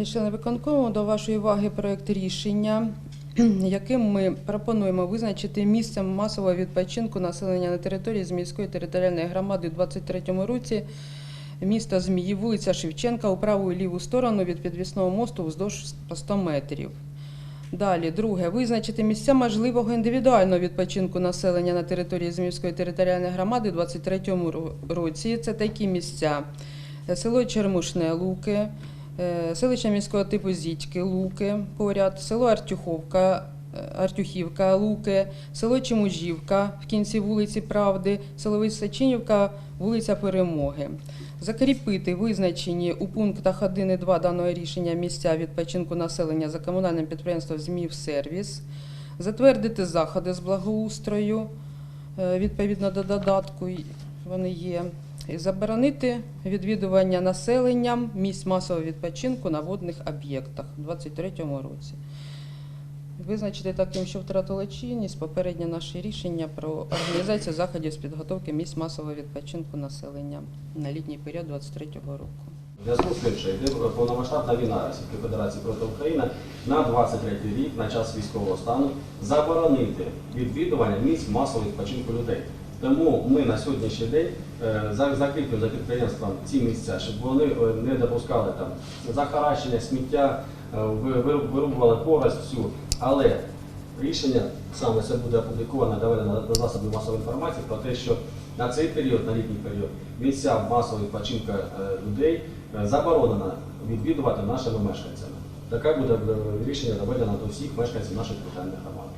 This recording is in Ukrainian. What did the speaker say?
Шановні члени виконкому, до вашої уваги проект рішення, яким ми пропонуємо визначити місцем масового відпочинку населення на території Зміївської територіальної громади у 2023 році міста Змії, вулиця Шевченка у праву і ліву сторону від підвісного мосту вздовж по 100 метрів. Далі, друге, визначити місця можливого індивідуального відпочинку населення на території Зміївської територіальної громади у 2023 році. Це такі місця: село Чермушне Луки, е, селище міського типу Зітьки, Луки поряд, село Артюховка, е, Артюхівка, Луки, село Чемужівка в кінці вулиці Правди, село Височинівка, вулиця Перемоги. Закріпити визначені у пунктах 1 і 2 даного рішення місця відпочинку населення за комунальним підприємством «Зміївсервіс», затвердити заходи з благоустрою е, відповідно до додатку, вони є, заборонити відвідування населенням місць масового відпочинку на водних об'єктах у 2023 році. Визначити таким, що втратило чинність попереднє наше рішення про організацію заходів з підготовки місць масового відпочинку населення на літній період 2023 року. Зв'язку з що йде повномасштабна війна Російської Федерації проти України на 23 рік, на час військового стану, заборонити відвідування місць масового відпочинку людей. Тому ми на сьогоднішній день е, закріплюємо за підприємством ці місця, щоб вони е, не допускали там захаращення, сміття, е, ви- ви- вирубували порость всю. Але рішення саме це буде опубліковано доведено до засобів масової інформації про те, що на цей період, на літній період, місця масового відпочинку е, людей заборонено відвідувати нашими мешканцями. Таке буде рішення доведено до всіх мешканців нашої територіальної громади.